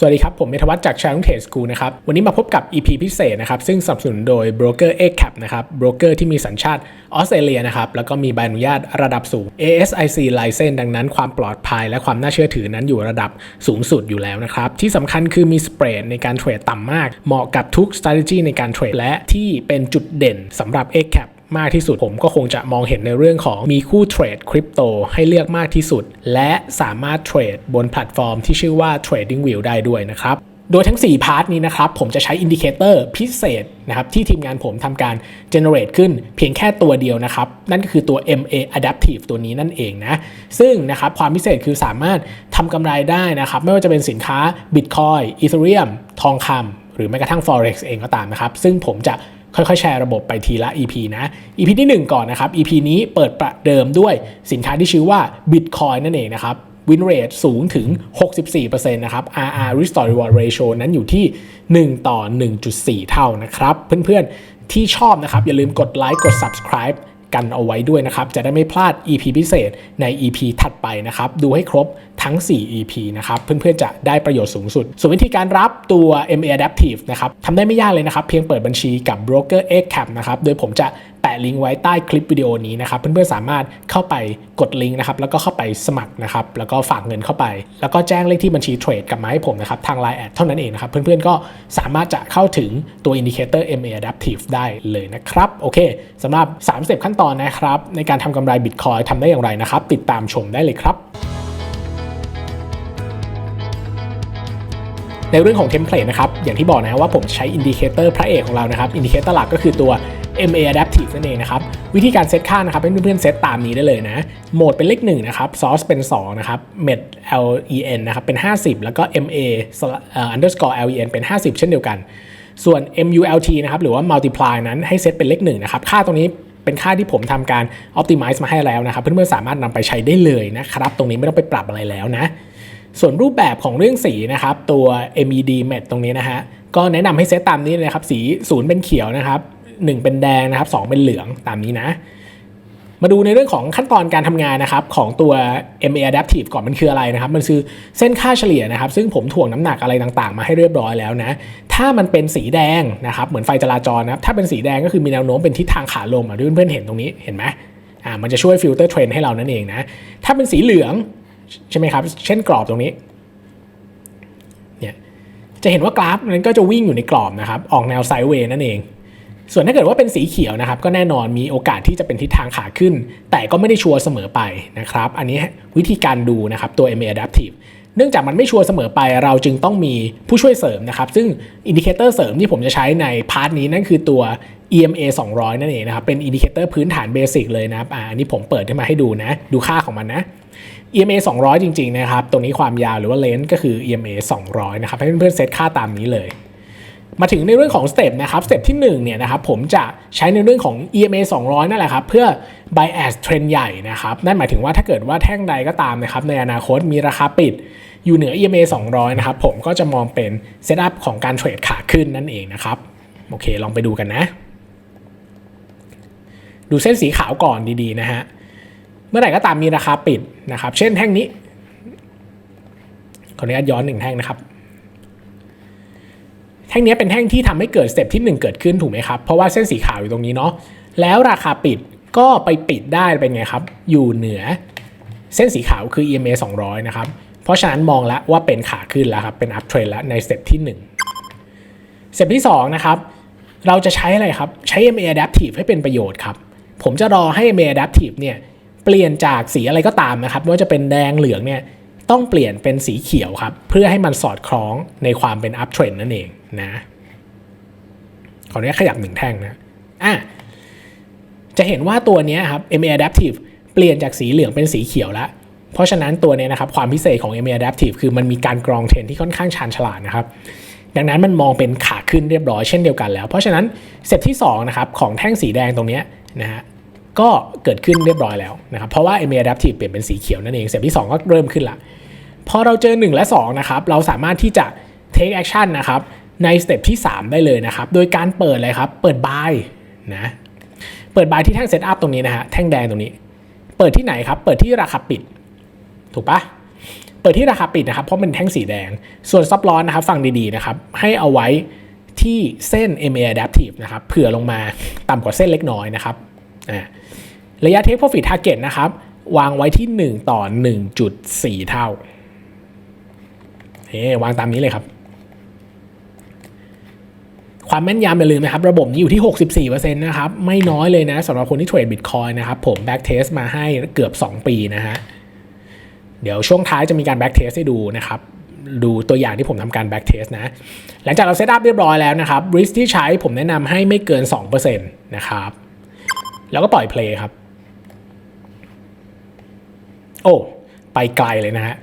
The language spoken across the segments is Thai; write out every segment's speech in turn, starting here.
สวัสดีครับ ผมเมธวัฒน์จาก Channel Trade School นะครับ วันนี้มาพบกับ EP พิเศษนะครับ ซึ่งสนับสนุนโดย Broker A Cap นะครับโบรกเกอร์ที่มีสัญชาติออสเตรเลียนะครับ แล้วก็มีใบอนุญาตระดับสูง ASIC License ดังนั้นความปลอดภัยและความน่าเชื่อถือนั้นอยู่ระดับสูงสุดอยู่แล้วนะครับ ที่สำคัญคือมีสเปรดในการเทรดต่ำมาก เหมาะกับทุก strategy ในการเทรดและที่เป็นจุดเด่นสำหรับ A Cap มากที่สุด ผมก็คงจะมองเห็นในเรื่องของมีคู่เทรดคริปโตให้เลือกมากที่สุด และสามารถเทรดบนแพลตฟอร์มที่ชื่อว่า Trading View ได้ด้วยนะครับโดยทั้ง 4 พาร์ทนี้นะครับ ผมจะใช้อินดิเคเตอร์พิเศษนะครับที่ทีมงานผมทำการ generate ขึ้นเพียงแค่ตัวเดียวนะครับ นั่นก็คือตัว MA Adaptive ตัวนี้นั่นเองนะ ซึ่งนะครับความพิเศษคือสามารถทำกำไรได้นะครับ ไม่ว่าจะเป็นสินค้า Bitcoin Ethereum ทองคำหรือแม้กระทั่ง Forex เองก็ตามนะครับ ซึ่งผมจะ ค่อยๆ แชร์ระบบไปทีละ EP นะ EP ที่ 1 ก่อนนะครับ EP นี้เปิดประเดิมด้วยสินค้าที่ชื่อว่า Bitcoin นั่นเองนะครับ win rate สูงถึง 64%นะครับ RR restore reward ratio นั้นอยู่ที่ 1 ต่อ 1.4 เท่านะครับ เพื่อนๆ ที่ชอบนะครับ อย่าลืมกดไลค์กด subscribe กันเอาไว้ด้วยนะครับ จะได้ไม่พลาด EP พิเศษใน EP ถัดไปนะครับ ดูให้ครบทั้ง 4 EP นะครับ เพื่อนๆ จะได้ประโยชน์สูงสุด ส่วนวิธีการรับตัว MA Adaptive นะครับทำได้ไม่ยากเลยนะครับ เพียงเปิดบัญชีกับ Broker X Cap นะครับ โดยผมจะะลิงก์ไว้ใต้คลิปวิดีโอนี้นะครับเพื่อนๆสามารถเข้าไปกดลิงก์นะครับแล้วก็เข้าไปสมัครนะครับแล้วก็ฝากเงินเข้าไป แล้วก็แจ้งเลขที่บัญชีเทรดกลับมาให้ผมนะครับทาง Line แอดเท่านั้นเองนะครับเพื่อนๆก็สามารถจะเข้าถึงตัว Indicator MA Adaptive ได้เลยนะครับโอเคสำหรับ3สเต็ปขั้นตอนนะครับในการทำกำไร Bitcoin ทำได้อย่างไรนะครับติดตามชมได้เลยครับ ในเรื่องของเทมเพลตนะครับ อย่างที่บอกนะว่าผมใช้อินดิเคเตอร์พระเอกของเรานะครับ อินดิเคเตอร์หลักก็คือตัว MA Adaptive นั่นเองนะครับ วิธีการเซตค่านะครับให้เพื่อนๆเซตตามนี้ได้เลยนะ โหมดเป็นเลข1นะครับ source เป็น 2 นะครับ med len นะครับ เป็น 50 แล้วก็ ma underscore len เป็น 50 เช่นเดียวกัน ส่วน mult นะครับ หรือว่า multiply นั้นให้เซตเป็นเลข1นะครับ ค่าตรงนี้เป็นค่าที่ผมทำการ optimize มาให้แล้วนะครับ เพื่อนๆสามารถนำไปใช้ได้เลยนะครับ ตรงนี้ไม่ต้องไปปรับอะไรแล้วนะ ส่วนรูปแบบของเรื่องสีนะครับตัว MED Met ตรงนี้นะฮะก็แนะนำให้เซตตามนี้เลยนะครับสีศูนย์เป็นเขียวนะครับ1 เป็นแดงนะครับ2เป็นเหลืองตามนี้นะ มาดูในเรื่องของขั้นตอนการทำงานนะครับของตัว MA Adaptive ก่อนมันคืออะไรนะครับ มันคือเส้นค่าเฉลี่ยนะครับ ซึ่งผมถ่วงน้ำหนักอะไรต่างๆ มาให้เรียบร้อยแล้วนะ ถ้ามันเป็นสีแดงนะครับเหมือนไฟจราจรนะครับถ้าเป็นสีแดงก็คือมีแนวโน้มเป็นทิศทางขาลงอะเพื่อนๆเห็นตรงนี้เห็นไหมอ่ามันจะช่วยฟิลเตอร์เทรนให้เรานั่นเองนะถ้าเป็นสีเหลือง ใช่ไหมครับ เช่นกรอบตรงนี้เนี่ยจะเห็นว่ากราฟนั้นก็จะวิ่งอยู่ในกรอบนะครับ ออกแนวไซด์เวย์นั่นเอง ส่วนถ้าเกิดว่าเป็นสีเขียวนะครับ ก็แน่นอนมีโอกาสที่จะเป็นทิศทางขาขึ้น แต่ก็ไม่ได้ชัวร์เสมอไปนะครับ อันนี้วิธีการดูนะครับตัว MA Adaptive เนื่องจากมันไม่ชัวร์เสมอไปเราจึงต้องมีผู้ช่วยเสริมนะครับ ซึ่งอินดิเคเตอร์เสริมที่ผมจะใช้ในพาร์ทนี้นั่นคือตัว EMA 200 นั่นเองนะครับ เป็นอินดิเคเตอร์พื้นฐานเบสิกเลยนะครับอันนี้ผมเปิดขึ้นมาให้ดูนะ ดูค่าของมันนะ EMA 200 จริงๆนะครับ ตรงนี้ความยาวหรือว่าเลนส์ก็คือ EMA 200 นะครับ ให้เพื่อนๆเซตค่าตามนี้เลย มาถึงในเรื่องของสเต็ปนะครับ สเต็ปที่1เนี่ยนะครับผมจะใช้ในเรื่องของ EMA 200 นั่นแหละครับ เพื่อ bias เทรนใหญ่นะครับ นั่นหมายถึงว่าถ้าเกิดว่าแท่งใดก็ตามนะครับ ในอนาคตมีราคาปิดอยู่เหนือ EMA 200 นะครับ ผมก็จะมองเป็นเซตอัพของการเทรดขาขึ้นนั่นเองนะครับ โอเค ลองไปดูกันนะ ดูเส้นสีขาวก่อนดีๆนะฮะ เมื่อไหร่ก็ตามมีราคาปิดนะครับ เช่นแท่งนี้ ขออนุญาตย้อนหนึ่งแท่งนะครับแท่งนี้เป็นแท่งที่ทำให้เกิดสเต็ปที่ 1 เกิดขึ้นถูกไหมครับ เพราะว่าเส้นสีขาวอยู่ตรงนี้เนาะแล้วราคาปิดก็ไปปิดได้เป็นไงครับ อยู่เหนือเส้นสีขาวคือ EMA 200 นะครับ เพราะฉะนั้นมองแล้วว่าเป็นขาขึ้นแล้วครับ เป็น up trend แล้วในสเต็ปที่ 1 สเต็ปที่ 2 นะครับ เราจะใช้อะไรครับ ใช้ e m a Adaptive ให้เป็นประโยชน์ครับ ผมจะรอให้ e m a Adaptive เนี่ย เปลี่ยนจากสีอะไรก็ตามนะครับไม่ว่าจะเป็นแดงเหลืองเนี่ยต้องเปลี่ยนเป็นสีเขียวครับ เพื่อให้มันสอดคล้องในความเป็น up trend นั่นเองนะขออนุญาตขยับหนึ่งแท่งนะอะจะเห็นว่าตัวนี้ครับ MA Adaptive เปลี่ยนจากสีเหลืองเป็นสีเขียวแล้ว เพราะฉะนั้นตัวนี้นะครับความพิเศษของ MA Adaptive คือมันมีการกรองเทรนที่ค่อนข้างชาญฉลาดนะครับ ดังนั้นมันมองเป็นขาขึ้นเรียบร้อยเช่นเดียวกันแล้ว เพราะฉะนั้นเซตที่2นะครับของแท่งสีแดงตรงนี้นะฮะ ก็เกิดขึ้นเรียบร้อยแล้วนะครับเพราะว่า MA Adaptive เปลี่ยนเป็นสีเขียวนั่นเองเซตที่ 2 ก็เริ่มขึ้นละพอเราเจอ 1 และ2นะครับเราสามารถที่จะ take action นะครับในสเต็ปที่ 3 ได้เลยนะครับ โดยการเปิดเลยครับ เปิด buy นะเปิด buy ที่แท่ง set up ตรงนี้นะฮะแท่งแดงตรงนี้ เปิดที่ไหนครับ เปิดที่ราคาปิด ถูกปะเปิดที่ราคาปิดนะครับ เพราะเป็นแท่งสีแดง ส่วนซับลอนนะครับ ฟังดีๆนะครับ ให้เอาไว้ที่เส้น MA Adaptive นะครับเผื่อลงมาต่ำกว่าเส้นเล็กน้อยนะครับอ่า ระยะ Take Profit Target นะครับ วางไว้ที่ 1 ต่อ 1.4 เท่าเฮ้วางตามนี้เลยครับ ความแม่นยำอย่าลืมนะครับ ระบบนี้อยู่ที่ 64%นะครับ ไม่น้อยเลยนะสำหรับคนที่เทรดบิตคอยนะครับ ผมแบ็กเทสมาให้เกือบ 2 ปีนะฮะ เดี๋ยวช่วงท้ายจะมีการแบ็กเทสให้ดูนะครับดูตัวอย่างที่ผมทำการแบ็กเทสนะ หลังจากเราเซตอัพเรียบร้อยแล้วนะครับริสที่ใช้ผมแนะนำให้ไม่เกิน 2%นะครับ แล้วก็ปล่อยเพลย์ครับ อ้ไปไกลเลยนะฮะ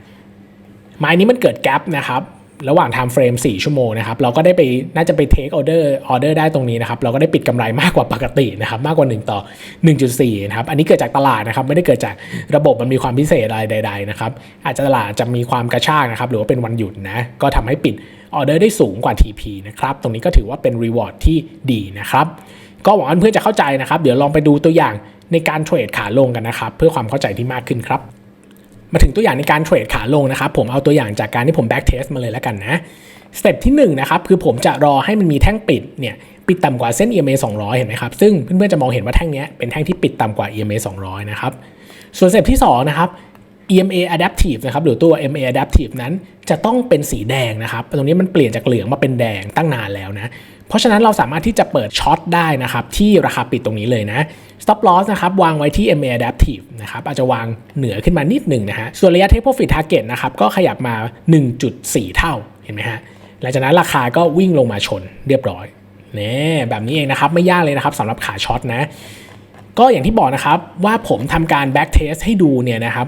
ไม้นี้มันเกิดแกลบนะครับระหว่าง time frame 4 ชั่วโมงนะครับ เราก็ได้ไปน่าจะไป take order order ได้ตรงนี้นะครับ เราก็ได้ปิดกำไรมากกว่าปกตินะครับ มากกว่า 1 ต่อ 1.4 นะครับ อันนี้เกิดจากตลาดนะครับ ไม่ได้เกิดจากระบบมันมีความพิเศษอะไรใด ๆ นะครับ อาจจะตลาดจะมีความกระชากนะครับ หรือว่าเป็นวันหยุดนะ ก็ทำให้ปิดออเดอร์ได้สูงกว่า TP นะครับ ตรงนี้ก็ถือว่าเป็น reward ที่ดีนะครับ ก็หวังว่าเพื่อนจะเข้าใจนะครับ เดี๋ยวลองไปดูตัวอย่างในการเทรดขาลงกันนะครับ เพื่อความเข้าใจที่มากขึ้นครับ มาถึงตัวอย่างในการเทรดขาลงนะครับ ผมเอาตัวอย่างจากการที่ผมแบ็กเทสมาเลยแล้วกันนะสเต็ปที่1นะครับคือผมจะรอให้มันมีแท่งปิดเนี่ยปิดต่ำกว่าเส้น EMA 200 เห็นไหมครับ ซึ่งเพื่อนๆจะมองเห็นว่าแท่งนี้เป็นแท่งที่ปิดต่ำกว่า EMA 200 นะครับ ส่วนสเต็ปที่2นะครับ EMA Adaptive นะครับหรือตัว MA Adaptive นั้นจะต้องเป็นสีแดงนะครับตรงนี้มันเปลี่ยนจากเหลืองมาเป็นแดงตั้งนานแล้วนะเพราะฉะนั้นเราสามารถที่จะเปิดช็อตได้นะครับที่ราคาปิดตรงนี้เลยนะ stop loss นะครับวางไว้ที่ MA Adaptive นะครับอาจจะวางเหนือขึ้นมานิดหนึ่งนะฮะส่วนระยะ take profit target นะครับก็ขยับมา 1.4 เท่าเห็นไหมฮะหลังจากนั้นราคาก็วิ่งลงมาชนเรียบร้อยนี่แบบนี้เองนะครับไม่ยากเลยนะครับสำหรับขาช็อตนะก็อย่างที่บอกนะครับว่าผมทำการ back test ให้ดูเนี่ยนะครับ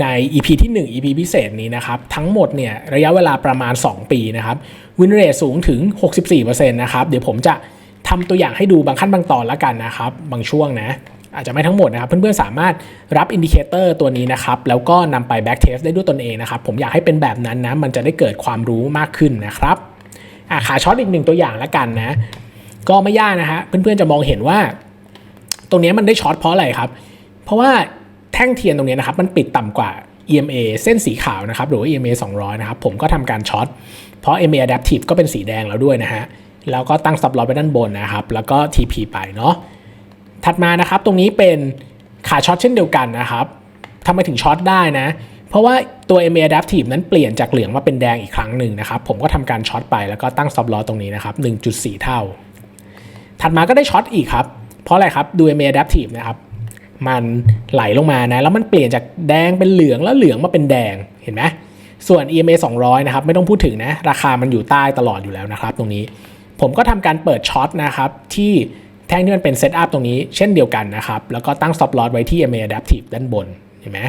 ใน EP ที่ 1 EP พิเศษนี้นะครับ ทั้งหมดเนี่ยระยะเวลาประมาณ 2 ปีนะครับวินเรทสูงถึง 64%นะครับ เดี๋ยวผมจะทำตัวอย่างให้ดูบางขั้นบางตอนแล้วกันนะครับ บางช่วงนะ อาจจะไม่ทั้งหมดนะครับ เพื่อนๆสามารถรับอินดิเคเตอร์ตัวนี้นะครับ แล้วก็นำไป back test ได้ด้วยตนเองนะครับ ผมอยากให้เป็นแบบนั้นนะ มันจะได้เกิดความรู้มากขึ้นนะครับอะขาช็อตอีกหนึ่งตัวอย่างแล้วกันนะ ก็ไม่ยากนะฮะเพื่อนๆจะมองเห็นว่า ตรงนี้มันได้ช็อตเพราะอะไรครับ เพราะว่า แท่งเทียนตรงนี้นะครับมันปิดต่ำกว่า EMA เส้นสีขาวนะครับหรือว่า EMA 200 นะครับผมก็ทำการช็อตเพราะ EMA Adaptive ก็เป็นสีแดงแล้วด้วยนะฮะแล้วก็ตั้ง stop loss ไว้ด้านบนนะครับ แล้วก็ TP ไปเนาะถัดมานะครับตรงนี้เป็นขาช็อตเช่นเดียวกันนะครับทำไมถึงช็อตได้นะ เพราะว่าตัว EMA Adaptive นั้นเปลี่ยนจากเหลืองมาเป็นแดงอีกครั้งหนึ่งนะครับ ผมก็ทำการช็อตไปแล้วก็ตั้ง stop loss ตรงนี้นะครับ 1.4 เท่า ถัดมาก็ได้ช็อตอีกครับ เพราะอะไรครับ ดู EMA Adaptive นะครับ มันไหลลงมานะ แล้วมันเปลี่ยนจากแดงเป็นเหลืองแล้วเหลืองมาเป็นแดงเห็นไหมส่วน EMA 200 นะครับ ไม่ต้องพูดถึงนะ ราคามันอยู่ใต้ตลอดอยู่แล้วนะครับ ตรงนี้ผมก็ทำการเปิดช็อตนะครับที่แท่งที่มันเป็นเซตอัพตรงนี้เช่นเดียวกันนะครับ แล้วก็ตั้ง stop loss ไว้ที่ EMA Adaptive ด้านบนเห็นไหม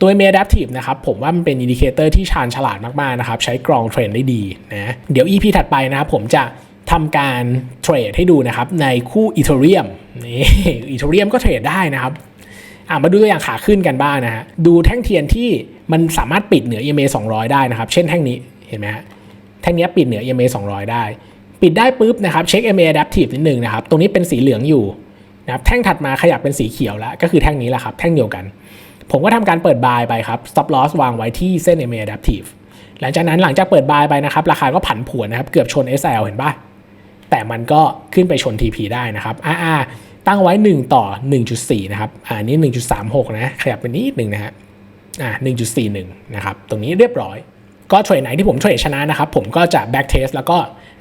ตัว EMA Adaptive นะครับผมว่ามันเป็นอินดิเคเตอร์ที่ชาญฉลาดมากๆนะครับ ใช้กรองเทรนได้ดีนะเดี๋ยว EP ถัดไปนะครับผมจะ ทำการเทรดให้ดูนะครับในคู่อีเทเรียมนี่อีเทเรียมก็เทรดได้นะครับอะมาดูตัวอย่างขาขึ้นกันบ้างนะฮะดูแท่งเทียนที่มันสามารถปิดเหนือ EMA 200 ได้นะครับ เช่นแท่งนี้เห็นไหมฮะแท่งนี้ปิดเหนือ EMA 200 ได้ ปิดได้ปุ๊บนะครับเช็ค EMA Adaptive นิดนึงนะครับตรงนี้เป็นสีเหลืองอยู่นะครับแท่งถัดมาขยับเป็นสีเขียวแล้ว ก็คือแท่งนี้แหละครับ แท่งเดียวกัน ผมก็ทำการเปิดบายไปครับ stop loss วางไว้ที่เส้น EMA Adaptive หลังจากนั้นหลังจากเปิดบายไปนะครับ ราคาก็ผันผวนนะครับ เกือบชน SL เห็นปะ แต่มันก็ขึ้นไปชน TP ได้นะครับ RR ตั้งไว้ 1 ต่อ 1.4 นะครับอ่านี่1.36 นะขยับไปนิดหนึ่งนะฮะอ่า1.41 นะครับ ตรงนี้เรียบร้อย ก็เทรดไหนที่ผมเทรดชนะนะครับ ผมก็จะ back test แล้วก็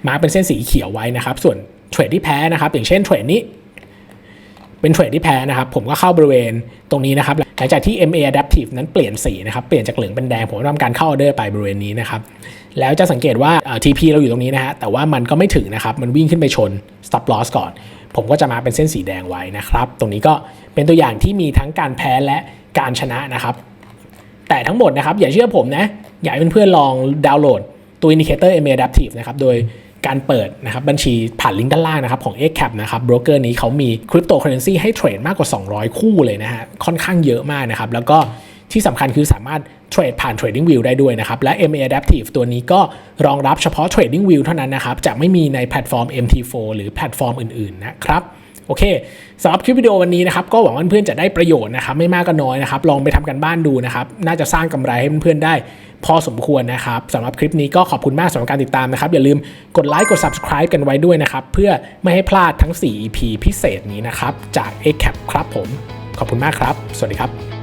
มาเป็นเส้นสีเขียวไว้นะครับ ส่วนเทรดที่แพ้นะครับ อย่างเช่นเทรดนี้ เป็นเทรดที่แพ้นะครับ ผมก็เข้าบริเวณตรงนี้นะครับ หลังจากที่ MA Adaptive นั้นเปลี่ยนสีนะครับ เปลี่ยนจากเหลืองเป็นแดง ผมทำการเข้าออเดอร์ไปบริเวณนี้นะครับ แล้วจะสังเกตว่า TP เราอยู่ตรงนี้นะฮะ แต่ว่ามันก็ไม่ถึงนะครับ มันวิ่งขึ้นไปชน stop loss ก่อน ผมก็จะมาเป็นเส้นสีแดงไว้นะครับ ตรงนี้ก็เป็นตัวอย่างที่มีทั้งการแพ้และการชนะนะครับ แต่ทั้งหมดนะครับอย่าเชื่อผมนะ อยากให้เพื่อนๆลองดาวน์โหลดตัว Indicator MA Adaptive นะครับ โดย การเปิดนะครับบัญชีผ่านลิงก์ด้านล่างนะครับของ XCAP นะครับโบรกเกอร์นี้เขามีคริปโตเคอเรนซีให้เทรดมากกว่า 200 คู่เลยนะฮะค่อนข้างเยอะมากนะครับแล้วก็ที่สำคัญคือสามารถเทรดผ่าน Trading View ได้ด้วยนะครับ และ MA Adaptive ตัวนี้ก็รองรับเฉพาะ Trading View เท่านั้นนะครับ จะไม่มีในแพลตฟอร์ม MT4 หรือแพลตฟอร์มอื่นๆนะครับ โอเคสำหรับคลิปวิดีโอวันนี้นะครับก็หวังว่าเพื่อนๆจะได้ประโยชน์นะครับไม่มากก็น้อยนะครับลองไปทำกันบ้านดูนะครับน่าจะสร้างกำไรให้เพื่อนๆได้ พอสมควรนะครับสำหรับคลิปนี้ก็ขอบคุณมากสำหรับการติดตามนะครับอย่าลืมกดไลค์กด subscribe กันไว้ด้วยนะครับเพื่อไม่ให้พลาดทั้ง 4 EP พิเศษนี้นะครับจาก a c a p ครับผม ขอบคุณมากครับ สวัสดีครับ